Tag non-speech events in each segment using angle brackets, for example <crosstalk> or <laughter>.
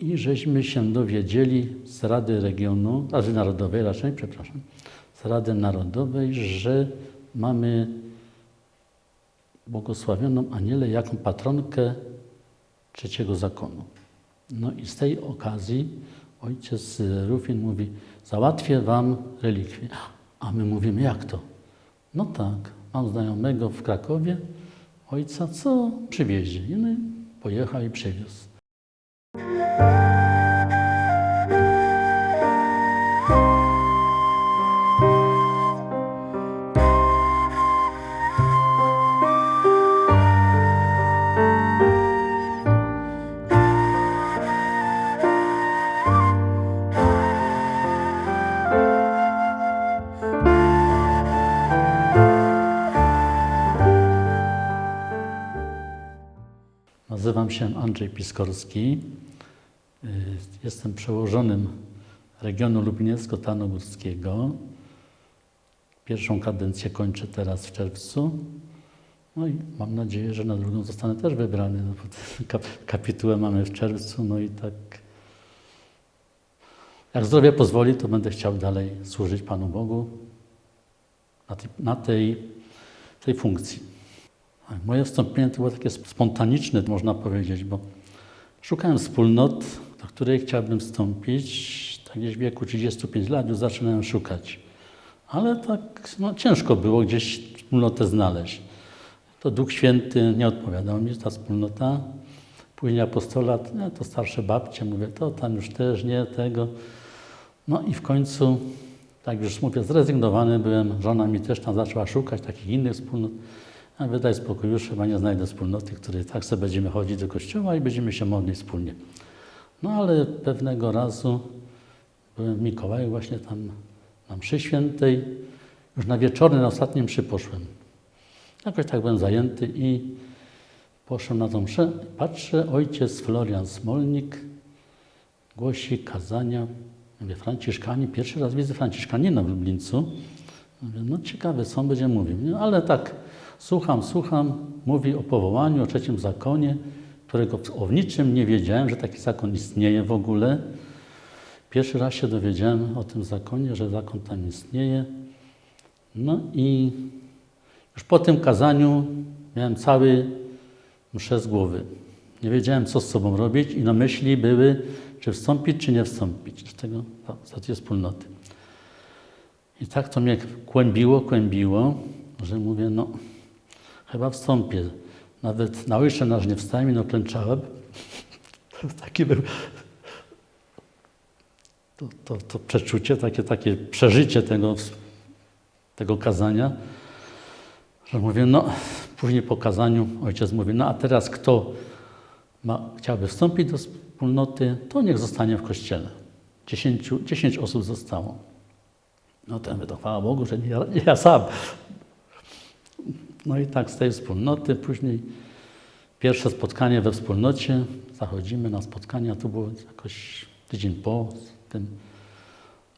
I żeśmy się dowiedzieli z Rady Regionu, Rady Narodowej raczej, przepraszam, z Rady Narodowej, że mamy błogosławioną Anielę jako patronkę trzeciego zakonu. No i z tej okazji ojciec Rufin mówi, załatwię wam relikwie. A my mówimy, jak to? No tak, mam znajomego w Krakowie, ojca, co przywiezie. I no, i pojechał i przywiózł. Nazywam się Andrzej Piskorski. Y, Jestem przełożonym regionu lubiniecko-tarnogórskiego. Pierwszą kadencję kończę teraz w czerwcu. No i mam nadzieję, że na drugą zostanę też wybrany. No <laughs> kapitułę mamy w czerwcu, no i tak. Jak zdrowie pozwoli, to będę chciał dalej służyć Panu Bogu na tej, na tej, tej funkcji. Moje wstąpienie to było takie spontaniczne, można powiedzieć, bo szukałem wspólnot, do której chciałbym wstąpić. Tak gdzieś w wieku 35 lat już zaczynałem szukać. Ale tak no, ciężko było gdzieś wspólnotę znaleźć. To Duch Święty nie odpowiadał mi, ta wspólnota. Później apostolat, nie, to starsze babcie, mówię, to tam już też nie, tego. No i w końcu, tak już mówię, zrezygnowany byłem. Żona mi też tam zaczęła szukać takich innych wspólnot. A wydaj spokój, już chyba nie znajdę wspólnoty, której tak sobie będziemy chodzić do kościoła i będziemy się modlić wspólnie. No ale pewnego razu byłem w Mikołaju właśnie tam na mszy świętej. Już na wieczorny, na ostatnim mszy poszłem. Jakoś tak byłem zajęty i poszłem na tą mszę. Patrzę, ojciec Florian Smolnik głosi kazania. Mówię, Franciszkanie, pierwszy raz widzę Franciszkanina w Lublińcu. Mówię, no ciekawe, co on będzie mówił. Nie? Ale tak, słucham, słucham, mówi o powołaniu, o trzecim zakonie, którego o niczym nie wiedziałem, że taki zakon istnieje w ogóle. Pierwszy raz się dowiedziałem o tym zakonie, że zakon tam istnieje. No i już po tym kazaniu miałem cały mszę z głowy. Nie wiedziałem, co z sobą robić i na myśli były, czy wstąpić, czy nie wstąpić do tego, tej wspólnoty. I tak to mnie kłębiło, kłębiło, że mówię, no chyba wstąpię. Nawet na ojcze nasz nie wstałem i no klęczałem. Taki był to, to, to przeczucie, takie, takie przeżycie tego, tego kazania, że mówię, no później po kazaniu ojciec mówi, no a teraz kto ma, chciałby wstąpić do wspólnoty, to niech zostanie w kościele. Dziesięciu, dziesięć osób zostało. No to ja mówię, to chwała Bogu, że nie ja, nie ja sam. No i tak z tej wspólnoty później pierwsze spotkanie we wspólnocie, zachodzimy na spotkanie, a to było jakoś tydzień po tym,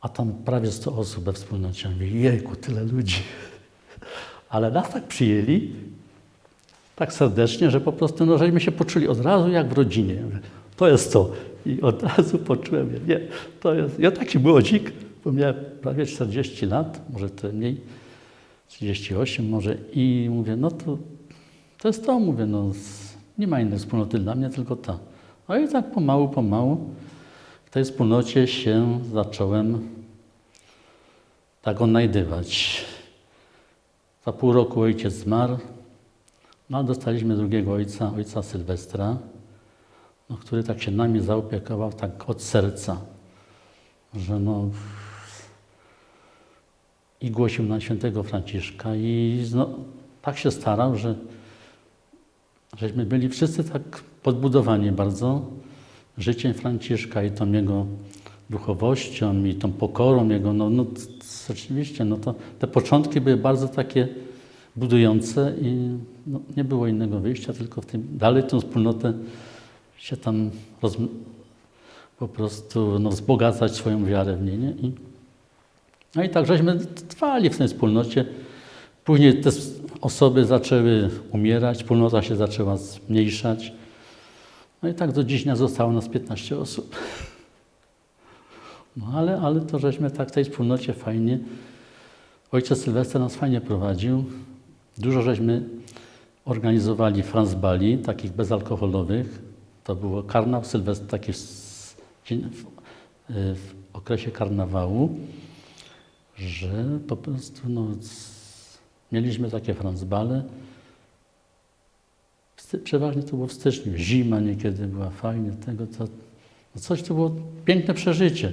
a tam prawie 100 osób we wspólnocie. Ja mówię, jejku, tyle ludzi. <laughs> Ale nas tak przyjęli, tak serdecznie, że po prostu no, żeśmy się poczuli od razu jak w rodzinie. To jest to. I od <laughs> razu poczułem, nie, to jest, ja taki młodzik, bo miałem prawie 40 lat, może to mniej, 38 może i mówię, no to, to jest to, mówię, no nie ma innej wspólnoty dla mnie, tylko ta. No i tak pomału, pomału w tej wspólnocie się zacząłem tak odnajdywać. Za pół roku ojciec zmarł, no a dostaliśmy drugiego ojca, ojca Sylwestra, no, który tak się nami zaopiekował tak od serca, że no i głosił na świętego Franciszka i no, tak się starał, że żeśmy byli wszyscy tak podbudowani bardzo życiem Franciszka i tą jego duchowością i tą pokorą jego, no, no rzeczywiście, no to te początki były bardzo takie budujące i no, nie było innego wyjścia, tylko w tym, dalej tę wspólnotę się tam roz, po prostu no, wzbogacać swoją wiarę w niej. Nie? I, no i tak żeśmy trwali w tej wspólnocie. Później te osoby zaczęły umierać, wspólnota się zaczęła zmniejszać. No i tak do dziś dnia zostało nas 15 osób. No ale, ale to żeśmy tak w tej wspólnocie fajnie. Ojciec Sylwester nas fajnie prowadził. Dużo żeśmy organizowali Franz Bali, takich bezalkoholowych. To było karnawał Sylwester, taki w, y, w okresie karnawału, że po prostu no, mieliśmy takie Franz Bale. W sty- Przeważnie to było w styczniu, zima niekiedy była fajnie, tego to, no coś to było piękne przeżycie.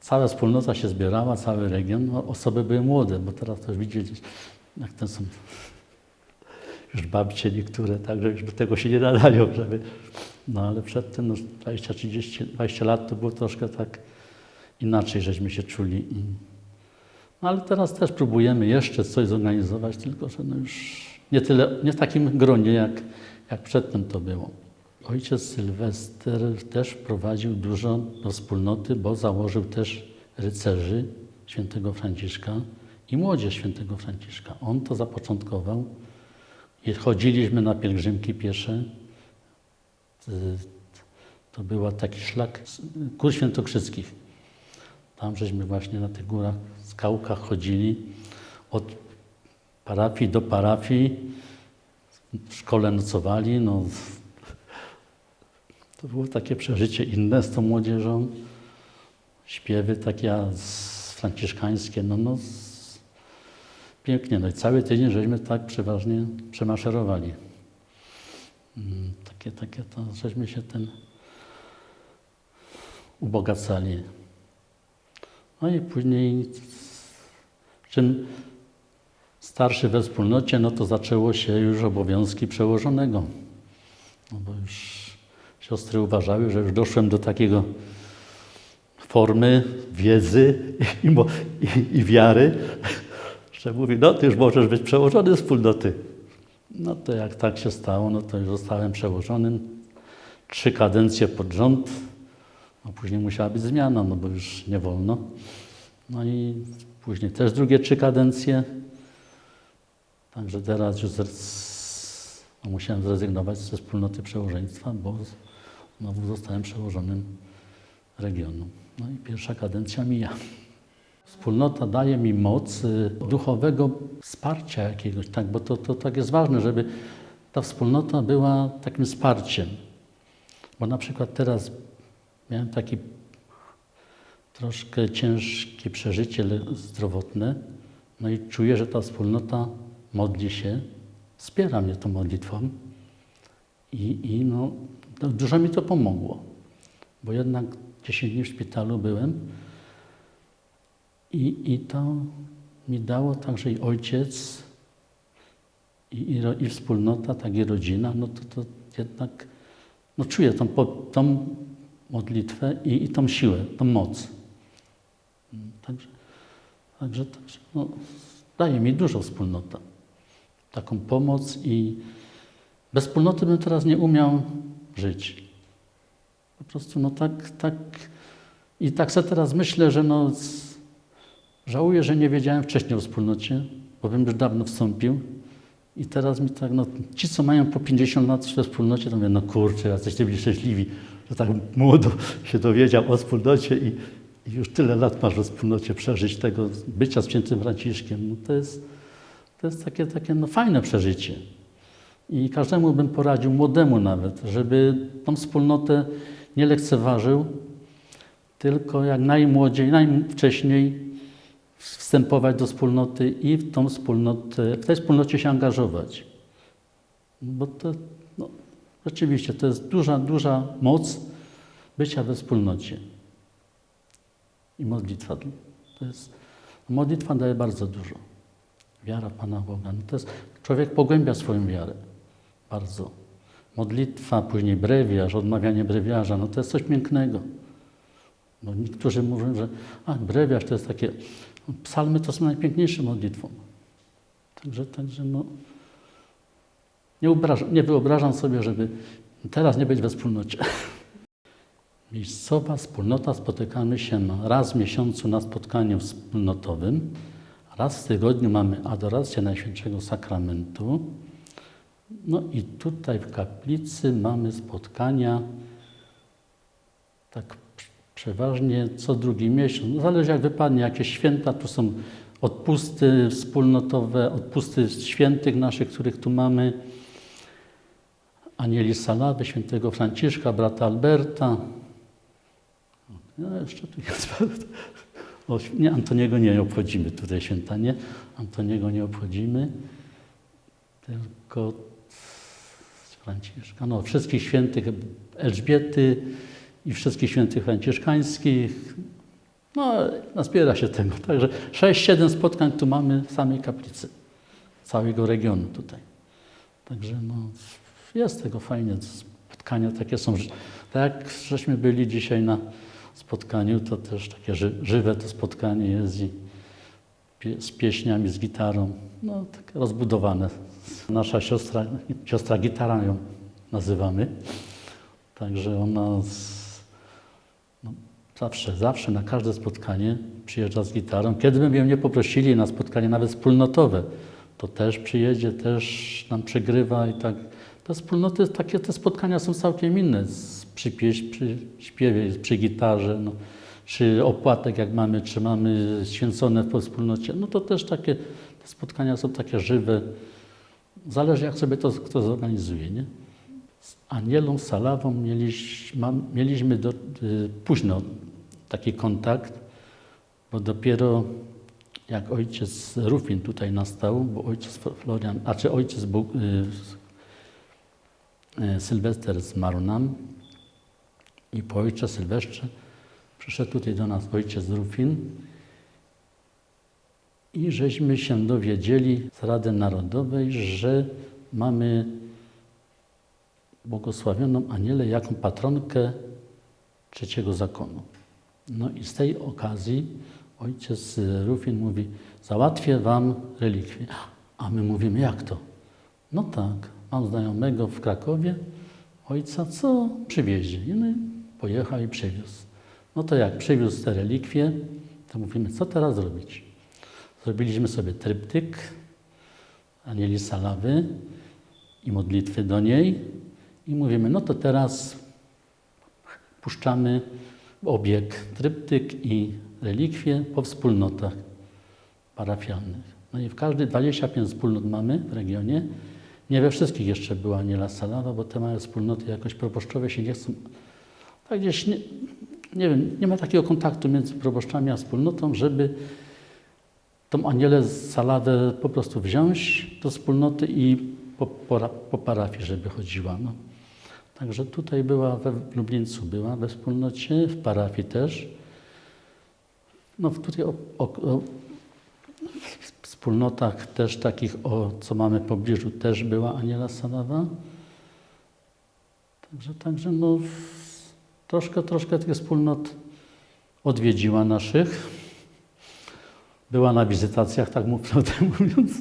Cała wspólnota się zbierała, cały region, no, osoby były młode, bo teraz to widzicie, jak to są już babcie niektóre, także już do tego się nie nadają, żeby... No ale przedtem, no 20, 30, 20 lat to było troszkę tak inaczej, żeśmy się czuli. I... No ale teraz też próbujemy jeszcze coś zorganizować, tylko że no już nie tyle, nie w takim gronie, jak, jak przedtem to było. Ojciec Sylwester też wprowadził dużo do wspólnoty, bo założył też rycerzy świętego Franciszka i młodzież świętego Franciszka. On to zapoczątkował. Chodziliśmy na pielgrzymki piesze. To był taki szlak gór świętokrzyskich. Tam żeśmy właśnie na tych górach, skałkach chodzili od parafii do parafii. W szkole nocowali. No, <laughs> to było takie przeżycie inne z tą młodzieżą. Śpiewy takie franciszkańskie, no, no pięknie. No i cały tydzień żeśmy tak przeważnie przemaszerowali. Mm, Takie, takie to, żeśmy się ten ubogacali. No i później czym starszy we wspólnocie, no to zaczęło się już obowiązki przełożonego. No bo już siostry uważały, że już doszłem do takiego formy wiedzy i, i, i wiary, że mówi, no ty już możesz być przełożony wspólnoty. No to jak tak się stało, no to już zostałem przełożonym. Trzy kadencje pod rząd, a później musiała być zmiana, no bo już nie wolno. No i później też drugie trzy kadencje. Także teraz już zres- no musiałem zrezygnować ze wspólnoty przełożeństwa, bo znowu zostałem przełożonym regionu. No i pierwsza kadencja mija. Wspólnota daje mi moc y, duchowego wsparcia jakiegoś, tak, bo to, to tak jest ważne, żeby ta wspólnota była takim wsparciem. Bo na przykład teraz miałem taki troszkę ciężkie przeżycie zdrowotne, no i czuję, że ta wspólnota modli się, wspiera mnie tą modlitwą. I, i no, dużo mi to pomogło, bo jednak 10 dni w szpitalu byłem i, i to mi dało także i ojciec, i, i, i wspólnota, tak i rodzina, no to, to jednak no czuję tą, tą modlitwę i, i tą siłę, tą moc. Także, także, także no, daje mi dużo wspólnota. Taką pomoc i bez wspólnoty bym teraz nie umiał żyć. Po prostu no tak, tak i tak sobie teraz myślę, że no żałuję, że nie wiedziałem wcześniej o wspólnocie, bo bym już dawno wstąpił. I teraz mi tak, no ci, co mają po 50 lat we wspólnocie, to no kurczę, jesteście byli szczęśliwi, że tak młodo się dowiedział o wspólnocie i, już tyle lat masz we wspólnocie przeżyć tego bycia z świętym Franciszkiem. No to jest, to jest takie, takie no, fajne przeżycie. I każdemu bym poradził, młodemu nawet, żeby tą wspólnotę nie lekceważył, tylko jak najmłodziej, najwcześniej wstępować do wspólnoty i w tą wspólnotę, w tej wspólnocie się angażować. Bo to no, rzeczywiście to jest duża, duża moc bycia we wspólnocie. I modlitwa. To jest, modlitwa daje bardzo dużo. Wiara Pana Boga. No to jest, człowiek pogłębia swoją wiarę bardzo. Modlitwa, później brewiarz, odmawianie brewiarza, no to jest coś pięknego. Bo niektórzy mówią, że a, brewiarz to jest takie, psalmy to są najpiękniejsze modlitwą. Także, także no, nie, obrażam, nie wyobrażam sobie, żeby teraz nie być we wspólnocie. <laughs> Miejscowa wspólnota spotykamy się raz w miesiącu na spotkaniu wspólnotowym. Raz w tygodniu mamy adorację Najświętszego Sakramentu. No i tutaj w kaplicy mamy spotkania tak prz- przeważnie co drugi miesiąc. No, zależy jak wypadnie, jakieś święta, tu są odpusty wspólnotowe, odpusty świętych naszych, których tu mamy. Anieli Salawy, świętego Franciszka, brata Alberta. No, jeszcze tu jest. <laughs> O, nie, Antoniego nie obchodzimy tutaj święta, nie? Antoniego nie obchodzimy, tylko Franciszka. No, wszystkich świętych Elżbiety i wszystkich świętych franciszkańskich. No, nazbiera się tego. Także 6-7 spotkań tu mamy w samej kaplicy, całego regionu tutaj. Także no, jest tego fajnie. Spotkania takie są. Tak jak żeśmy byli dzisiaj na spotkaniu, to też takie ży, żywe to spotkanie jest i z pieśniami, z gitarą. No, takie rozbudowane. Nasza siostra, siostra gitara ją nazywamy. Także ona z, no, zawsze, zawsze na każde spotkanie przyjeżdża z gitarą. Kiedy by ją nie poprosili na spotkanie nawet wspólnotowe, to też przyjedzie, też nam przegrywa i tak. Te wspólnoty, takie te spotkania są całkiem inne. Przy, przy śpiewie, przy gitarze, no, czy opłatek jak mamy, czy mamy święcone po wspólnocie, no to też takie te spotkania są takie żywe. Zależy jak sobie to kto zorganizuje, nie? Z Anielą Salawą mieliśmy, mam- mieliśmy do, y, późno taki kontakt, bo dopiero jak ojciec Rufin tutaj nastał, bo ojciec Florian, a czy ojciec Bóg, y, Sylwester zmarł nam i po ojcu Sylwestrze przyszedł tutaj do nas ojciec Rufin i żeśmy się dowiedzieli z Rady Narodowej, że mamy błogosławioną Anielę jako patronkę trzeciego zakonu. No i z tej okazji ojciec Rufin mówi, załatwię wam relikwie. A my mówimy, jak to? No tak, mam znajomego w Krakowie, ojca, co przywiezie. I no, pojechał i przywiózł. No to jak przywiózł te relikwie, to mówimy, co teraz zrobić? Zrobiliśmy sobie tryptyk Anieli Salawy i modlitwy do niej i mówimy, no to teraz puszczamy obieg tryptyk i relikwie po wspólnotach parafialnych. No i w każdej 25 wspólnot mamy w regionie. Nie we wszystkich jeszcze była Aniela Salawa, bo te małe wspólnoty jakoś proboszczowie się nie chcą. Tak gdzieś nie, nie wiem, nie ma takiego kontaktu między proboszczami a wspólnotą, żeby tą Anielę Salawę po prostu wziąć do wspólnoty i po, po, po parafii, żeby chodziła. No. Także tutaj była, we Lublińcu była we wspólnocie, w parafii też. No tutaj o, o, o wspólnotach też takich, o, co mamy w pobliżu, też była Aniela Salawa. Także, także no, troszkę, troszkę tych wspólnot odwiedziła naszych. Była na wizytacjach, tak mu <laughs> prawdę mówiąc.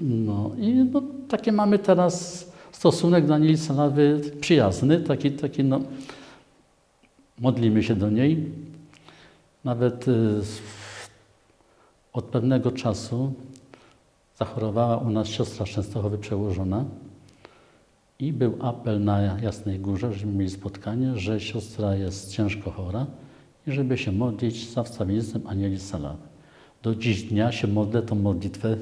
No i no, takie mamy teraz stosunek do Anieli Salawy przyjazny, taki, taki no, modlimy się do niej. Nawet y, od pewnego czasu zachorowała u nas siostra Częstochowy przełożona i był apel na Jasnej Górze, żebyśmy mieli spotkanie, że siostra jest ciężko chora i żeby się modlić za wstawiennictwem Anieli Salawy. Do dziś dnia się modlę tą modlitwę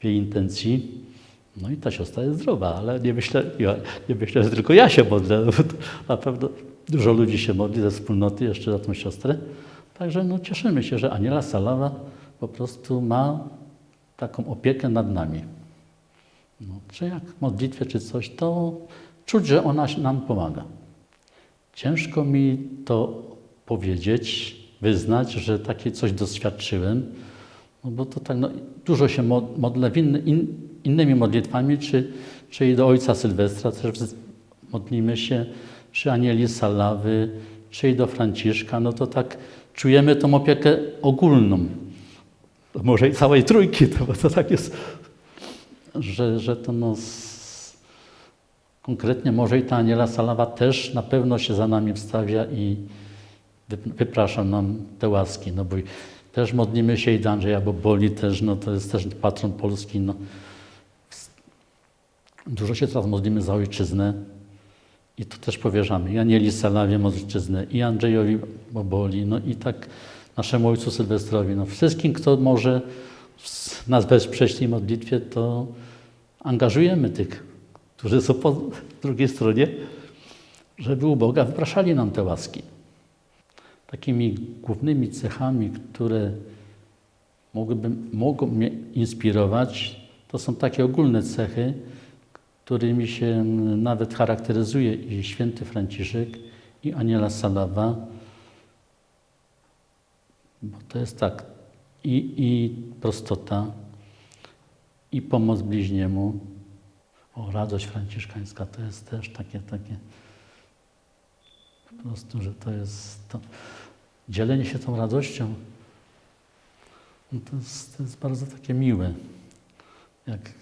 w jej intencji. No i ta siostra jest zdrowa, ale nie myślę, nie myślę że tylko ja się modlę, <laughs> na pewno dużo ludzi się modli ze wspólnoty jeszcze za tą siostrę. Także no, cieszymy się, że Aniela Salawa po prostu ma taką opiekę nad nami. No, czy jak w modlitwie, czy coś, to czuć, że ona nam pomaga. Ciężko mi to powiedzieć, wyznać, że takie coś doświadczyłem, no bo to tak, no, dużo się mod- modlę in, innymi modlitwami, czy, czy i do Ojca Sylwestra też modlimy się, czy Anieli Salawy, czy i do Franciszka, no to tak czujemy tą opiekę ogólną. To może i całej trójki, to, bo to tak jest, że, że to no, z, konkretnie może i ta Aniela Salawa też na pewno się za nami wstawia i wy- wyprasza nam te łaski, no bo też modlimy się i do Andrzeja Boboli też, no to jest też patron Polski, no. Dużo się teraz modlimy za ojczyznę i to też powierzamy. I Anieli Salawie ojczyznę, i Andrzejowi Boboli, no i tak naszemu ojcu Sylwestrowi. No wszystkim, kto może nas wesprzeć w tej modlitwie, to angażujemy tych, którzy są po drugiej stronie, żeby u Boga wypraszali nam te łaski. Takimi głównymi cechami, które mogłyby, mogą mnie inspirować, to są takie ogólne cechy, którymi się nawet charakteryzuje i święty Franciszek, i Aniela Salawa. Bo to jest tak, i, i prostota, i pomoc bliźniemu. O, radość franciszkańska to jest też takie, takie po prostu, że to jest to dzielenie się tą radością. No to, jest, to jest bardzo takie miłe. Jak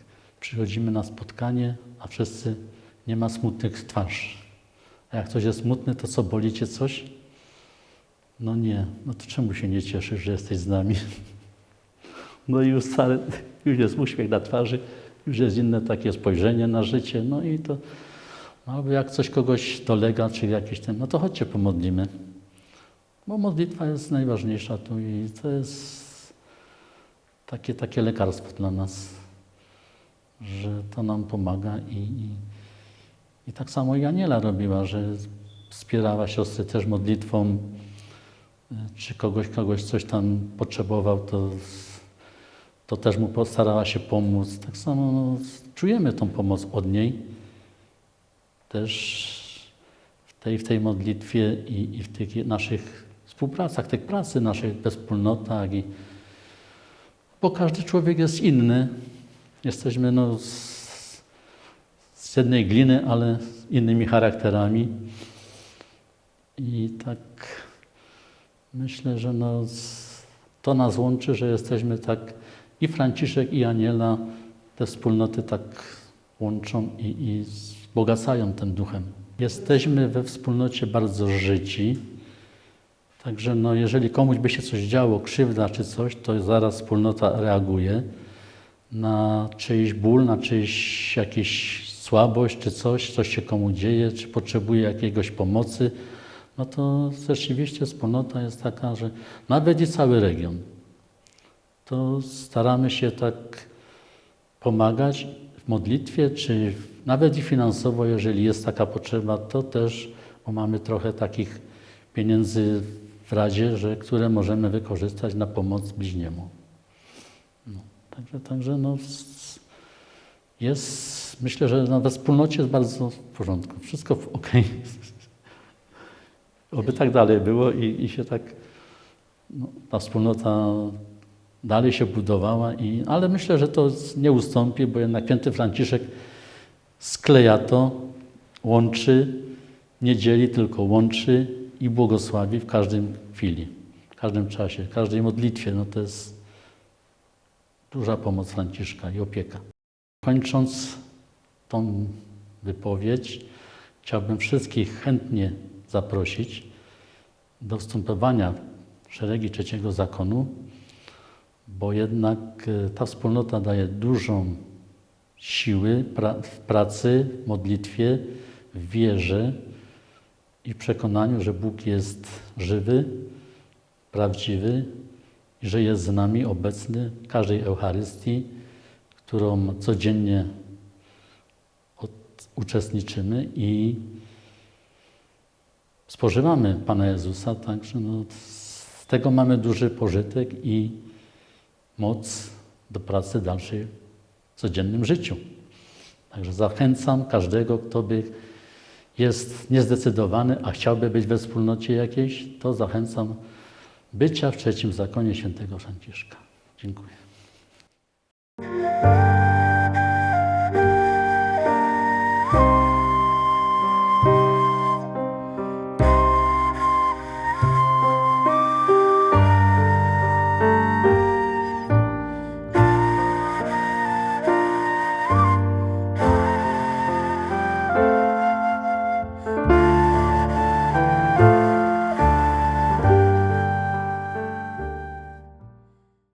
przychodzimy na spotkanie, a wszyscy nie ma smutnych twarz. A jak ktoś jest smutny, to co, boli cię coś? No nie, no to czemu się nie cieszysz, że jesteś z nami? No i już, wcale, już jest uśmiech na twarzy, już jest inne takie spojrzenie na życie, no i to, no albo jak coś kogoś dolega, czy jakiś ten, no to chodźcie pomodlimy. Bo modlitwa jest najważniejsza tu i to jest takie, takie lekarstwo dla nas, że to nam pomaga i, i, i tak samo i Aniela robiła, że wspierała siostry też modlitwą, czy kogoś, kogoś coś tam potrzebował, to, to też mu postarała się pomóc. Tak samo no, czujemy tą pomoc od niej też w tej, w tej modlitwie i, i w tych naszych współpracach, tych pracy naszej we wspólnotach. I, bo każdy człowiek jest inny. Jesteśmy no, z, z jednej gliny, ale z innymi charakterami. I tak myślę, że to nas łączy, że jesteśmy tak i Franciszek, i Aniela, te wspólnoty tak łączą i, i wzbogacają tym duchem. Jesteśmy we wspólnocie bardzo życi, także no, jeżeli komuś by się coś działo, krzywda czy coś, to zaraz wspólnota reaguje na czyjś ból, na czyjś jakieś słabość czy coś, coś się komu dzieje, czy potrzebuje jakiegoś pomocy, no to rzeczywiście wspólnota jest taka, że nawet i cały region, to staramy się tak pomagać w modlitwie, czy nawet i finansowo, jeżeli jest taka potrzeba, to też, bo mamy trochę takich pieniędzy w Radzie, że, które możemy wykorzystać na pomoc bliźniemu. No, także także no, jest, myślę, że we wspólnocie jest bardzo w porządku, wszystko okej. Oby tak dalej było i, i się tak no, ta wspólnota dalej się budowała, i, ale myślę, że to nie ustąpi, bo jednak święty Franciszek skleja to, łączy, nie dzieli, tylko łączy i błogosławi w każdym chwili, w każdym czasie, w każdej modlitwie. No to jest duża pomoc Franciszka i opieka. Kończąc tą wypowiedź, chciałbym wszystkich chętnie zaprosić do wstępowania w szeregi trzeciego zakonu, bo jednak e, ta wspólnota daje dużą siły w pracy, w modlitwie, w wierze i przekonaniu, że Bóg jest żywy, prawdziwy i że jest z nami obecny w każdej Eucharystii, którą codziennie od- uczestniczymy i spożywamy Pana Jezusa, także no, z tego mamy duży pożytek i moc do pracy dalszej w codziennym życiu. Także zachęcam każdego, kto by jest niezdecydowany, a chciałby być we wspólnocie jakiejś, to zachęcam bycia w trzecim zakonie świętego Franciszka. Dziękuję.